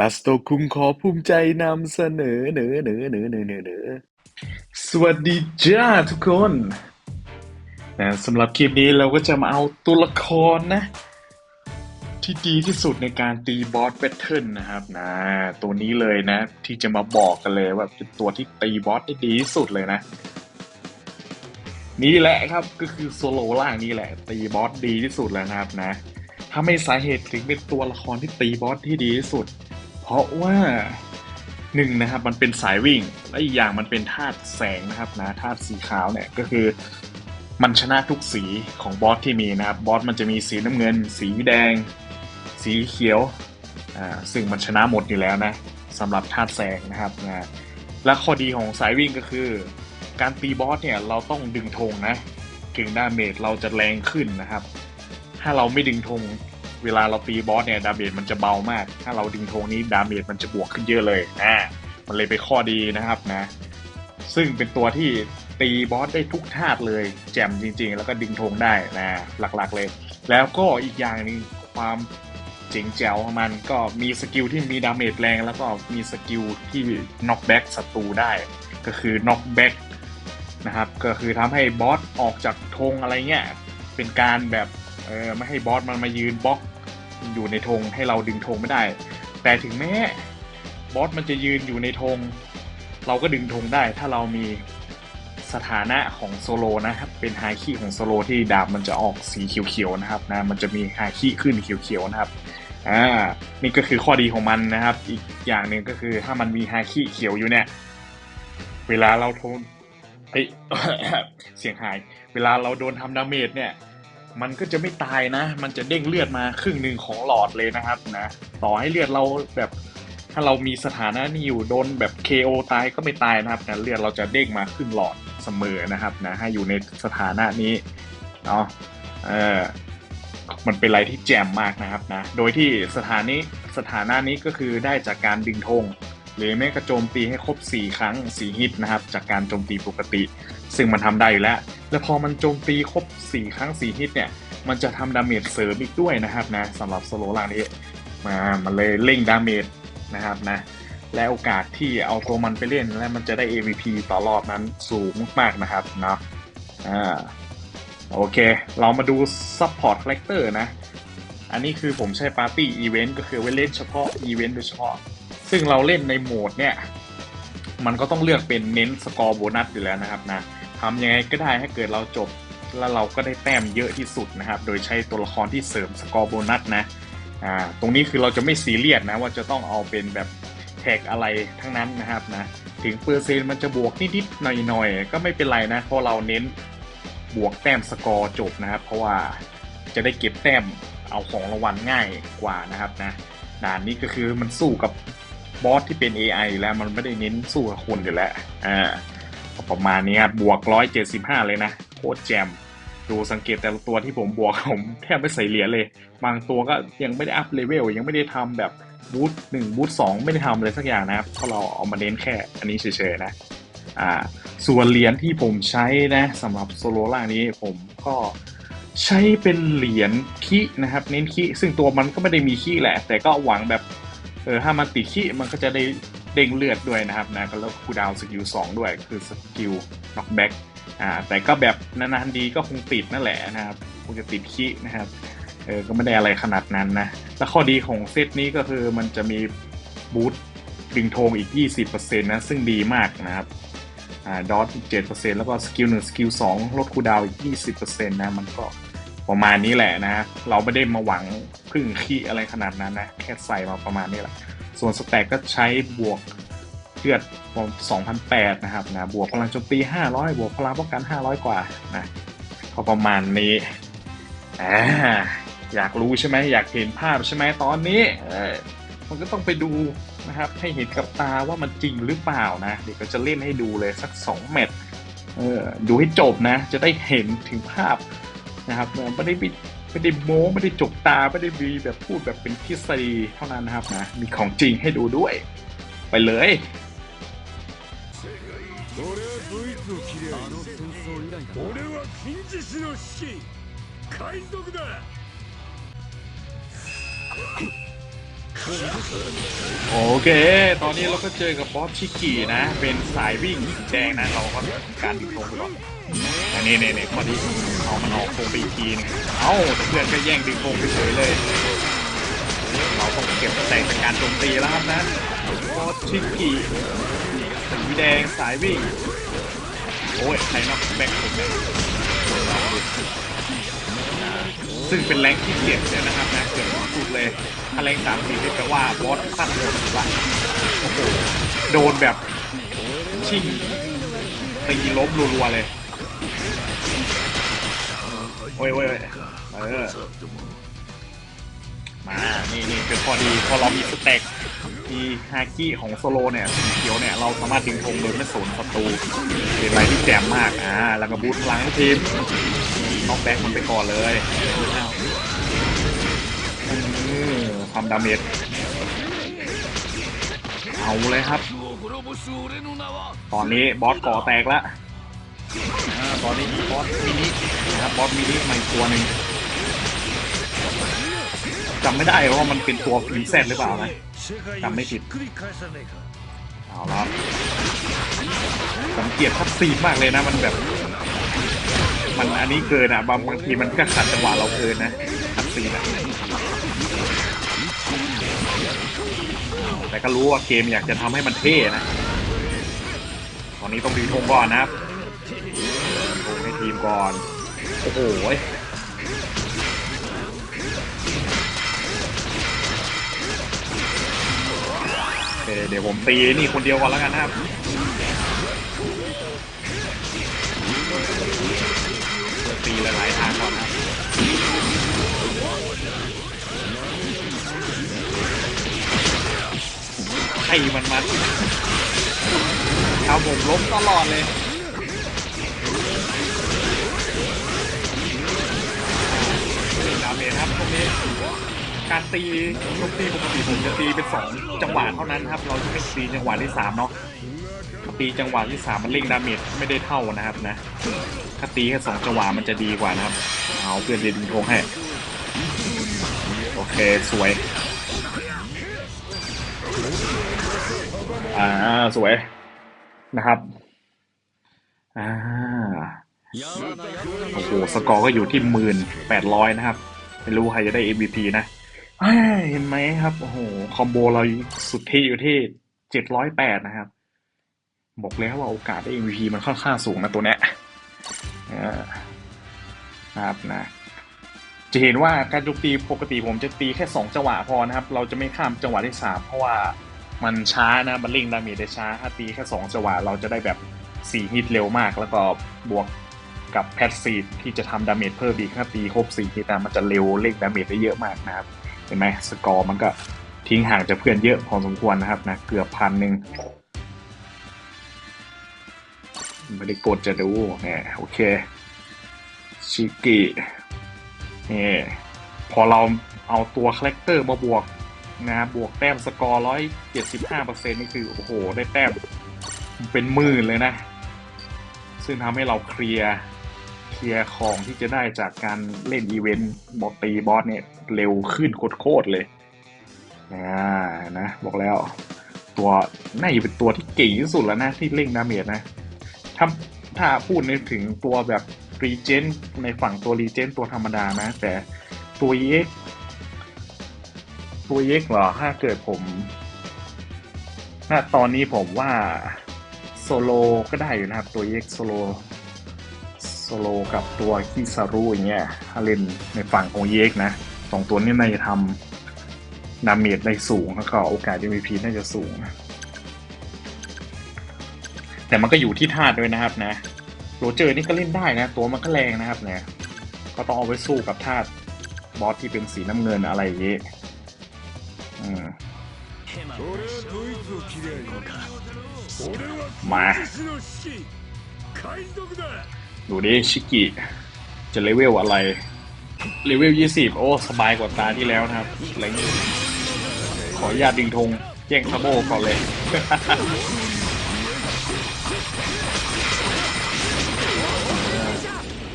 ลาสโตคุงขอภูมิใจนำเสนอเนอเนอเนอเนอเนอเนอสวัสดีจ้าทุกคนนะสำหรับคลิปนี้เราก็จะมาเอาตัวละครนะ ที่ดีที่สุดในการตีบอสแบทเทิลนะครับนะตัวนี้เลยนะ ที่จะมาบอกกันเลยว่าเป็นตัวที่ตีบอสได้ดีที่สุดเลยนะ นี่แหละครับก็คือโซโลล่างนี่แหละ ตีบอสดีที่สุดแล้วนะครับนะถ้าไม่สาเหตุถึงเป็นตัวละครที่ตีบอสที่ดีที่สุด เพราะว่าหนึ่งนะครับมันเป็นสายวิ่ง และอีกอย่างมันเป็นธาตุแสงนะครับนะธาตุสีขาวเนี่ยก็คือมันชนะทุกสีของบอสที่มีนะครับบอสมันจะมีสีน้ำเงิน สีแดง สีเขียวอ่าซึ่งมันชนะหมดอยู่แล้วนะสำหรับธาตุแสงนะครับนะและข้อดีของสายวิ่งก็คือ การตีบอสเนี่ยเราต้องดึงธงนะถึงดาเมจเราจะแรงขึ้นนะครับ ถ้าเราไม่ดึงธง เวลาเราตีบอสเนี่ยดาเมจมันจะเบามาก ถ้าเราดึงธงนี้ดาเมจมันจะบวกขึ้นเยอะเลยอ่ามันเลยเป็นข้อดีนะครับนะ ซึ่งเป็นตัวที่ตีบอสได้ทุกธาตุเลย แจ่มจริง ๆ แล้วก็ดึงธงได้นะหลักๆเลย แล้วก็อีกอย่างนึงความเจ๋งแจ๋วของมันก็มีสกิลที่มีดาเมจแรง แล้วก็มีสกิลที่น็อกแบ็กศัตรูได้ ก็คือน็อกแบ็กนะครับก็คือทำให้บอสออกจากธงอะไรเงี้ยเป็นการแบบเออไม่ให้บอสมันมายืนบล็อก อยู่ในธงให้เราดึงธงไม่ได้ แต่ถึงแม้บอสมันจะยืนอยู่ในธงเราก็ดึงธงได้ ถ้าเรามีสถานะของโซโลนะครับ เป็นไฮคีของโซโลที่ดาบมันจะออกสีเขียวๆนะครับนะมันจะมีไฮคีขึ้นเขียวๆนะครับอ่านี่ก็คือข้อดีของมันนะครับ อีกอย่างหนึ่งก็คือถ้ามันมีไฮคีเขียวอยู่เนี่ย เวลาเราโทนเฮ้ยเสียงหาย เวลาเราโดนทำดาเมจเนี่ย มันก็จะไม่ตายนะ มันจะเด้งเลือดมาครึ่งหนึ่งของหลอดเลยนะครับนะต่อให้เลือดเราแบบถ้าเรามีสถานะนี้อยู่โดนแบบ KO ตายก็ไม่ตายนะครับนะเลือดเราจะเด้งมาครึ่งหลอดเสมอนะครับนะให้อยู่ในสถานะนี้เนาะเออมันเป็นอะไรที่แจ่มมากนะครับนะโดยที่สถานี้สถานะนี้ก็คือได้จากการดึงธงหรือแม้กระโจมตีให้ครบ 4 ครั้ง 4 ฮิตนะครับ จากการโจมตีปกติ ซึ่งมันทำได้อยู่แล้ว แล้วพอมันโจมตีครบ 4 ครั้ง 4 ฮิตเนี่ย มันจะทำดาเมจเสริมอีกด้วยนะครับนะสำหรับโซโลล่างนี้มามันเลยเร่งดาเมจนะครับนะและโอกาสที่เอาตัวมันไปเล่นและมันจะได้ AVP ต่อรอบนั้นสูงมากๆนะครับเนาะอ่าโอเค เรามาดู Support Character นะ อันนี้คือผมใช้ปาร์ตี้อีเวนต์ก็คือไว้เล่นเฉพาะอีเวนต์โดยเฉพาะ ซึ่งเราเล่นในโหมดเนี่ย มันก็ต้องเลือกเป็นเน้นสกอร์โบนัสอยู่แล้วนะครับนะ ทำยังไงก็ได้ให้เกิดเราจบ แล้วเราก็ได้แต้มเยอะที่สุดนะครับ โดยใช้ตัวละครที่เสริมสกอร์โบนัสนะอ่าตรงนี้คือเราจะไม่ซีเรียสนะว่าจะต้องเอาเป็นแบบแท็กอะไรทั้งนั้นนะครับนะถึงเปอร์เซ็นต์มันจะบวกนิดๆหน่อยๆ ก็ไม่เป็นไรนะ เพราะเราเน้นบวกแต้มสกอร์จบนะครับ เพราะว่าจะได้เก็บแต้มเอาของรางวัลง่ายกว่านะครับนะด่านนี้ก็คือมันสู้กับบอสที่เป็น AI แล้วมันไม่ได้เน้นสู้กับคนอยู่แล้วอ่า ประมาณนี้ครับบวก175เลยนะโคตรแจมดูสังเกตแต่ละตัวที่ผมบวกผมแทบไม่ใส่เหรียญเลย บางตัวก็ยังไม่ได้อัพเลเวลยังไม่ได้ทำแบบบูทหนึ่งบูทสองไม่ได้ทำอะไรสักอย่างนะครับเพราะเราเอามาเน้นแค่อันนี้เฉยๆนะอ่าส่วนเหรียญที่ผมใช้นะสำหรับโซโลล่างนี้ผมก็ใช้เป็นเหรียญคีนะครับ เน้นคีซึ่งตัวมันก็ไม่ได้มีคีแหละ แต่ก็หวังแบบเออถ้ามันติดขี้มันก็จะได้ เด้งเลือดด้วยนะครับนะก็แล้วคูดาวสกิลสองด้วยคือสกิลน็อกแบ็กอ่าแต่ก็แบบนานๆดีก็คงติดนั่นแหละนะครับคงจะติดขี้นะครับเออก็ไม่ได้อะไรขนาดนั้นนะแล้วข้อดีของเซตนี้ก็คือมันจะมีบูทดึงโทงอีก 20%นะซึ่งดีมากนะครับอ่าดอทอีก7%แล้วก็สกิลหนึ่งสกิลสองลดคูดาวอีก 20%นะมันก็ประมาณนี้แหละนะ เราไม่ได้มาหวังพึ่งขี้อะไรขนาดนั้นนะ แค่ใส่มาประมาณนี้แหละ ส่วนสแต็กก็ใช้บวกเลือด2,008 นะครับนะบวกพลังโจมตี 500 บวกพลังป้องกัน 500 กว่านะก็ประมาณนี้อ่าอยากรู้ใช่ไหมอยากเห็นภาพใช่ไหมตอนนี้เออมันก็ต้องไปดูนะครับ ให้เห็นกับตาว่ามันจริงหรือเปล่านะ เดี๋ยวก็จะเล่นให้ดูเลยสัก 2 แมตช์เออดูให้จบนะ จะได้เห็นถึงภาพนะครับไม่ได้ไไม่ได้โม้ไม่ได้จกตาไม่ได้มีแบบพูดแบบเป็นทฤษฎีเท่านั้นนะครับนะมีของจริงให้ดูด้วย ไปเลย俺 โอเค ตอนนี้เราก็เจอกับบอสชิกินะ เป็นสายวิ่งแดงนะ เราก็ทำการดึงธงไปก่อนอันนี้เนี่ยเนี่ยพอดีเอามันออกธงไปอีกทีนึงเอ้าแต่เพื่อนก็แย่งดึงธงไปเฉยเลย เราต้องเก็บแต้มจากการโจมตีแล้วครับนะบอสชิกิสีแดงสายวิ่ง โอ้ยใครน็อกแบ็คผมเนี่ย ซึ่งเป็นแรงที่เจ็ดเลยนะครับนะเกือบสุดเลยถ้าแรงสามสี่นี่แปลว่าบอสขั้นโหดนละโอ้โหโดนแบบชิงตีล้มรัวๆเลยโอ้ยโอ้ยโอ้ยเออ มานี่นี่เป็นข้อดีพอเรามีสเต็กมีฮากิของโซโลเนี่ยสีเขียวเนี่ยเราสามารถดึงธงโดยไม่สนศัตรูเป็นอะไรที่แจ่มมากอ่าแล้วก็บูทพลังทีมน็อกแบ็กมันไปก่อนเลยอ้ามทำดาเมจเอาเลยครับ ตอนนี้บอสก่อแตกแล้วตอนนี้บอสมินินะครับบอสมินิมาอีกตัวหนึ่ง จำไม่ได้ว่ามันเป็นตัวผีแซนหรือเปล่านะจำไม่ผิดเอาละสังเกตทับซีมากเลยนะมันแบบ มันอันนี้เกินอะบางบางทีมันก็ขัดจังหวะเราเกินนะทับซีนะแต่ก็รู้ว่าเกมอยากจะทำให้มันเท่นะ ตอนนี้ต้องดีทงก่อนนะครทงให้ทีมก่อน โอ้โห ดี๋ยวผมตีนี่คนเดียวก่อนแล้วกันนะครับตีหลายๆทางก่อนนะครมันมาทำผมล้มตลอดเลยดาเมจครับตรงนี้ การตีโจมตีปกติผมจะตีเป็นสองจังหวะเท่านั้นครับ เราจะไม่ตีจังหวะที่สามเนาะตีจังหวะที่สามมันเร่งดาเมจไม่ได้เท่านะครับนะถ้าตีแค่สองจังหวะมันจะดีกว่านะครับ เอาเพื่อนเรียนดึงธงให้โอเคสวย อ่าสวยนะครับ อ่าโอ้โห สกอร์ก็อยู่ที่หมื่นแปดร้อยนะครับ ไม่รู้ใครจะได้ MVP นะ อ้าเห็นไหมครับ โอ้โห คอมโบเราสุดที่อยู่ที่เจ็ดร้อยแปดนะครับ บอกแล้วว่าโอกาสได้ MVP มันค่อนข้างสูงนะตัวเนี้ยนะครับนะ จะเห็นว่าการโจมตีปกติผมจะตีแค่สองจังหวะพอนะครับ เราจะไม่ข้ามจังหวะที่สามเพราะว่ามันช้านะมันเร่งดาเมจได้ช้าถ้าตีแค่สองจังหวะเราจะได้แบบสี่ฮิตเร็วมาก แล้วก็บวกกับแพทซีดที่จะทำดาเมจเพิ่มอีกถ้าตีครบสี่ฮิตนะมันจะเร็วเร่งดาเมจได้เยอะมากนะครับ เห็นไหมสกอร์มันก็ทิ้งห่างจากเพื่อนเยอะพอสมควรนะครับนะเกือบพันหนึ่งไม่ได้กดจะดูเนี่ยโอเคชิกินี่พอเราเอาตัวคาแรคเตอร์มาบวกนะบวกแต้มสกอร์ร้อยเจ็ดสิบห้าเปอร์เซ็นนี่คือโอ้โห ได้แต้มเป็นหมื่นเลยนะ ซึ่งทำให้เราเคลียร์ ลียร์ของที่จะได้จากการเล่นอีเวนต์บอสตีบอสเนี่ยเร็วขึ้นโคตรเลยอ่านะบอกแล้ว ตัวน่าจะเป็นตัวที่เก่งที่สุดแล้วนะที่เล่งดาเมจนะถ้าถ้าพูดในถึงตัวแบบรีเจนในฝั่งตัวรีเจนตัวธรรมดานะ แต่ตัวเย็กตัวเย็กเหรอถ้าเกิดผมณตอนนี้ผมว่าโซโลก็ได้อยู่นะครับ ตัวเย็กโซโล โซโลกับตัวคิซารุอย่างเงี้ยถ้าเล่นในฝั่งของเยกนะสองตัวนี้น่าจะทำดาเมจได้สูงแล้วก็โอกาส MVP น่าจะสูง แต่มันก็อยู่ที่ธาตุด้วยนะครับนะโรเจอร์นี่ก็เล่นได้นะ ตัวมันก็แรงนะครับเนี่ยก็ต้องเอาไว้สู้กับธาตุบอสที่เป็นสีน้ำเงินอะไรเงี้ยอืม俺 ดูดิชิกิจะเลเวลอะไร เลเวลยี่สิบโอ้ สบายกว่าตาที่แล้วนะครับอะไรงี้ขอญาตดิงทงแย่งคาโบก่อนเลย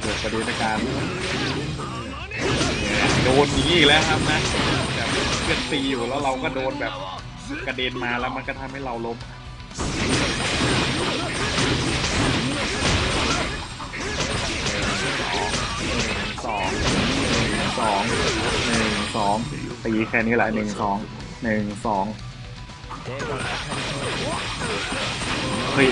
เกิดประเด็นการโดนงี้แล้วครับนะแบบเพื่อนตีอยู่แล้วเราก็โดนแบบกระเด็นมาแล้วมันก็ทำให้เราล้ม สองหนึ่งสองตีแค่นี้แหละหนึ่งสองหนึ่งสองเฮ้ย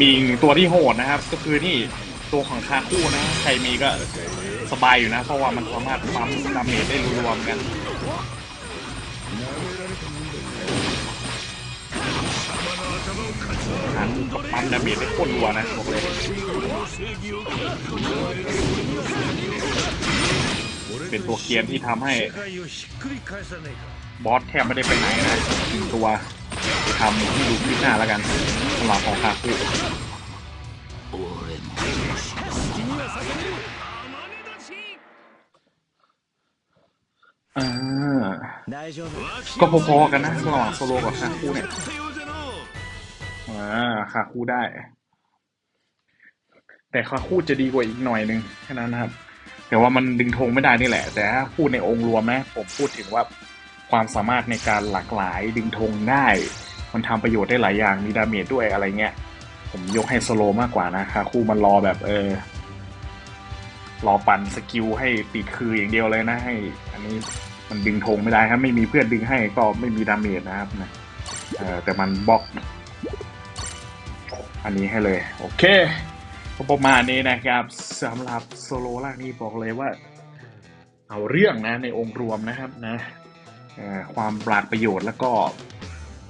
มีตัวที่โหดนะครับ ก็คือนี่ตัวของคาคู่นะ ใครมีก็สบายอยู่นะ เพราะว่ามันสามารถปั๊มดาเมจได้รวมกัน ดาเมีได้โคตรรัวนะบอกเลยเป็นตัวเกียนที่ทำให้ บอสแทบไม่ได้ไปไหนนะหนึ่งตัวไปทำที่ดูที่หน้าแล้วกันสำหรับของคาคุก็พอๆกันนะระหว่างโซโลกับคาคุเนี่ย อ่าคาคู่ได้ แต่คาคู่จะดีกว่าอีกหน่อยนึงแค่นั้นนะครับแต่ว่ามันดึงธงไม่ได้นี่แหละ แต่ถ้าพูดในองค์รวมนะผมพูดถึงว่าความสามารถในการหลากหลายดึงธงได้ มันทำประโยชน์ได้หลายอย่างมีดาเมจด้วยอะไรเงี้ย ผมยกให้สโลมากกว่านะคาคู่มันรอแบบเออรอปั่นสกิลให้ติดคืออย่างเดียวเลยนะให้ อันนี้มันดึงธงไม่ได้ครับไม่มีเพื่อนดึงให้ก็ไม่มีดาเมจนะครับนะเออแต่มันบล็อก อันนี้ให้เลย โอเคก็ประมาณนี้นะครับสำหรับโซโลล่างนี้บอกเลยว่า เอาเรื่องนะในองค์รวมนะครับนะความปราดประโยชน์แล้วก็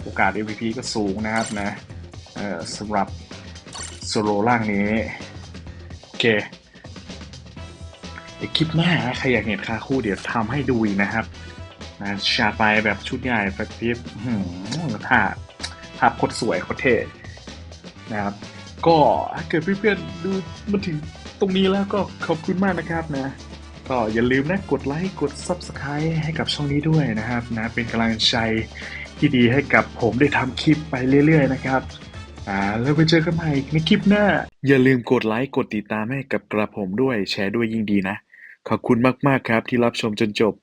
โอกาส MVP ก็สูงนะครับนะสำหรับโซโลล่างนี้โอเคเดี๋ยวคลิปหน้านะใครอยากเห็นคาคู่เดี๋ยวทำให้ดูนะครับนะชาไปแบบชุดใหญ่แฟกทิปท่าภาพโคตรสวยโคตรเท่ นะครับ ก็ถ้าเกิดเพื่อนๆดูมาถึงตรงนี้แล้วก็ขอบคุณมากนะครับนะ ก็อย่าลืมนะกดไลค์กด Subscribe ให้กับช่องนี้ด้วยนะครับนะเป็นกำลังใจที่ดีให้กับผมได้ทำคลิปไปเรื่อยๆนะครับอ่าแล้วไปเจอกันใหม่ในคลิปหน้า อย่าลืมกดไลค์กดติดตามให้กับกระผมด้วยแชร์ด้วยยิ่งดีนะ ขอบคุณมากๆครับที่รับชมจนจบ